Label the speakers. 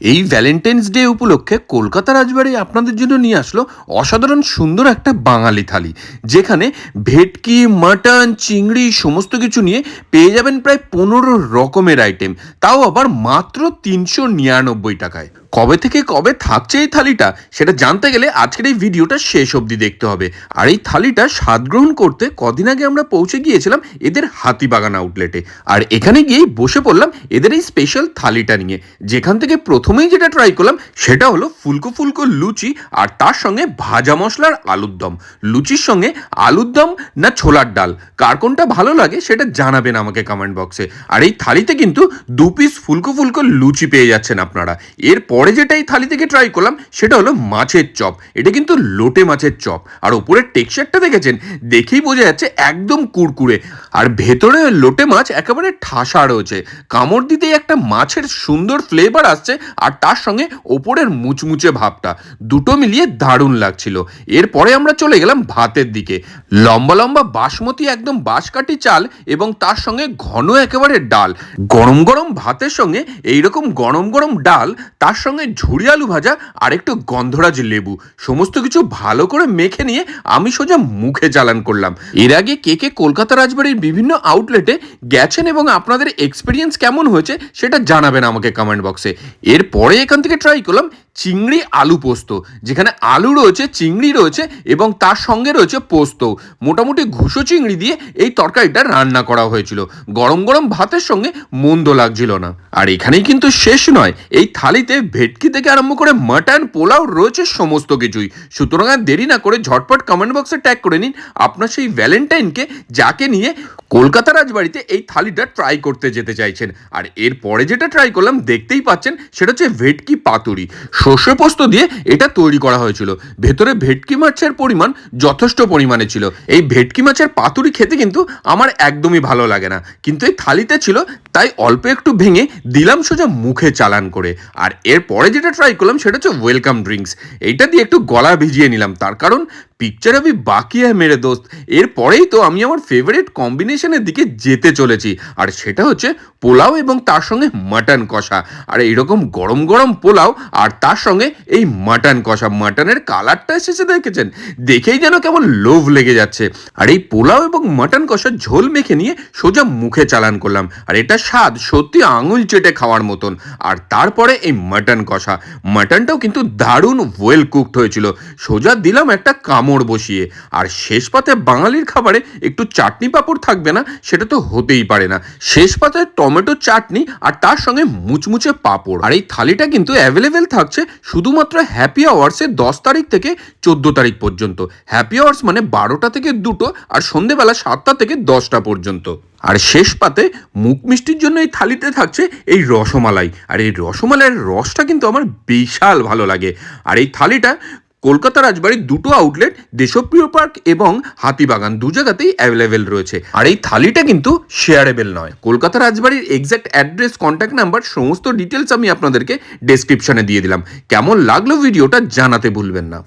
Speaker 1: এই Valentine's day উপলক্ষে কলকাতা রাজবাড়ি আপনাদের জন্য নিয়ে আসলো অসাধারণ সুন্দর একটা বাঙালি থালি, যেখানে ভেটকি, মাটন, চিংড়ি সমস্ত কিছু নিয়ে পেয়ে যাবেন প্রায় পনেরো রকমের আইটেম তাও আবার মাত্র তিনশো নিরানব্বই টাকায়। কবে থেকে কবে থাকছে এই থালিটা সেটা জানতে গেলে আজকের এই ভিডিওটা শেষ অবধি দেখতে হবে। আর এই থালিটা স্বাদ গ্রহণ করতে কদিন আগে আমরা পৌঁছে গিয়েছিলাম এদের হাতিবাগান আউটলেটে আর এখানে গিয়েই বসে পড়লাম এদের এই স্পেশাল থালিটা নিয়ে। যেখান থেকে প্রথমেই যেটা ট্রাই করলাম সেটা হলো ফুলকো ফুলকো লুচি আর তার সঙ্গে ভাজা মশলার আলুর দম। লুচির সঙ্গে আলুর দম না ছোলার ডাল? কার কোনটা ভালো লাগে সেটা জানাবেন আমাকে কমেন্ট বক্সে আর এই থালিতে কিন্তু দু পিস ফুলকো ফুলকো লুচি পেয়ে যাচ্ছেন আপনারা। এরপরে যেটা এই থালি থেকে ট্রাই করলাম, সেটা হলো মাছের চপ। এটা কিন্তু লোটে মাছের চপ। আর ওপরের টেক্সচারটা দেখেছেন? দেখেই বোঝা যাচ্ছে একদম কুরকুরে। আর ভেতরে লোটে মাছ একেবারে ঠাসা রয়েছে। কামড় দিতেই একটা মাছের সুন্দর ফ্লেভার আসছে, আর তার সঙ্গে ওপরের মুচমুচে ভাবটা। দুটো মিলিয়ে দারুণ লাগছিল। এরপরে আমরা চলে গেলাম ভাতের দিকে। লম্বা লম্বা বাসমতি একদম বাঁশকাঠি চাল এবং তার সঙ্গে ঘন একেবারে ডাল। গরম গরম ভাতের সঙ্গে এইরকম গরম গরম ডাল, তার সঙ্গে ঝুড়ি আলু ভাজা আর একটু গন্ধরাজ লেবু। সমস্ত কিছু ভালো করে মেখে নিয়ে আমি সোজা মুখে জ্বালান করলাম। এর আগে কে কে কলকাতা রাজবাড়ির বিভিন্ন আউটলেটে গেছেন এবং আপনাদের এক্সপিরিয়েন্স কেমন হয়েছে সেটা জানাবেন আমাকে কমেন্ট বক্সে এরপরে এখান থেকে ট্রাই করলাম চিংড়ি আলু পোস্ত। যেখানে আলু রয়েছে, চিংড়ি রয়েছে এবং তার সঙ্গে রয়েছে পোস্ত। মোটামুটি ঘুষো চিংড়ি দিয়ে এই তরকারিটা রান্না করা হয়েছিল। গরম গরম ভাতের সঙ্গে মন্দ লাগছিল না। আর এখানেই কিন্তু শেষ নয়। এই থালিতে ভেটকি থেকে আরম্ভ করে মাটন, পোলাও রয়েছে সমস্ত কিছুই। সুতরাং আর দেরি না করে ঝটপট কমেন্ট বক্সে ট্যাগ করে নিন আপনার সেই ভ্যালেন্টাইনকে যাকে নিয়ে কলকাতা রাজবাড়িতে এই থালিটা ট্রাই করতে যেতে চাইছেন। আর এরপরে যেটা ট্রাই করলাম, দেখতেই পাচ্ছেন, সেটা হচ্ছে ভেটকি পাতুরি। সর্ষে পোস্ত দিয়ে এটা তৈরি করা হয়েছিল। ভেতরে ভেটকি মাছের পরিমাণ যথেষ্ট পরিমাণে ছিল। এই ভেটকি মাছের পাতুরি খেতে কিন্তু আমার একদমই ভালো লাগে না। কিন্তু এই থালিতে ছিল, তাই অল্প একটু ভেঙে দিলাম সোজা মুখে চালান করে। আর এরপরে যেটা ট্রাই করলাম সেটা হচ্ছে ওয়েলকাম ড্রিঙ্কস এইটা দিয়ে একটু গলা ভিজিয়ে নিলাম। তার কারণ পিকচার আমি বাকি হ্যাঁ মেরে দোস্ত। এরপরেই তো আমি আমার ফেভারিট কম্বিনেশনের দিকে যেতে চলেছি। আর সেটা হচ্ছে পোলাও এবং তার সঙ্গে মাটন কষা। আর এইরকম গরম গরম পোলাও আর তার সঙ্গে এই মাটন কষা। মাটনের কালারটা এসেছে দেখেছেন? দেখেই যেন কেমন লোভ লেগে যাচ্ছে। আর এই পোলাও এবং মাটন কষা ঝোল মেখে নিয়ে সোজা মুখে চালান করলাম। আর এটা স্বাদ সত্যি আঙুল চেটে খাওয়ার মতন। আর তারপরে এই মাটন কষা। মাটনটাও কিন্তু দারুণ ওয়েল কুকড হয়েছিল। সোজা দিলাম একটা কামড় বসিয়ে। আর শেষ পাতে বাঙালির খাবারে একটু চাটনি পাঁপড় থাকবে না, সেটা তো হতেই পারে না। শেষ পাতে টমেটো চাটনি আর তার সঙ্গে মুচমুচে পাঁপড়। আর এই থালিটা কিন্তু অ্যাভেলেবেল থাকছে শুধুমাত্র হ্যাপি আওয়ার্সের দশ তারিখ থেকে চোদ্দ তারিখ পর্যন্ত। হ্যাপি আওয়ার্স মানে বারোটা থেকে দুটো আর সন্ধেবেলা সাতটা থেকে দশটা পর্যন্ত। আর শেষ পাতে মুখ মিষ্টির জন্য এই থালিতে থাকছে এই রসমালাই। আর এই রসমালাইয়ের রসটা কিন্তু আমার বিশাল ভালো লাগে। আর এই থালিটা কলকাতা রাজবাড়ির দুটো আউটলেট দেশপ্রিয় পার্ক এবং হাতিবাগান দু জায়গাতেই অ্যাভেলেবেল রয়েছে। আর এই থালিটা কিন্তু শেয়ারেবেল নয়। কলকাতা রাজবাড়ির এক্স্যাক্ট অ্যাড্রেস কন্ট্যাক্ট নাম্বার সমস্ত ডিটেলস আমি আপনাদেরকে ডেসক্রিপশনে দিয়ে দিলাম। কেমন লাগল ভিডিওটা জানাতে ভুলবেন না।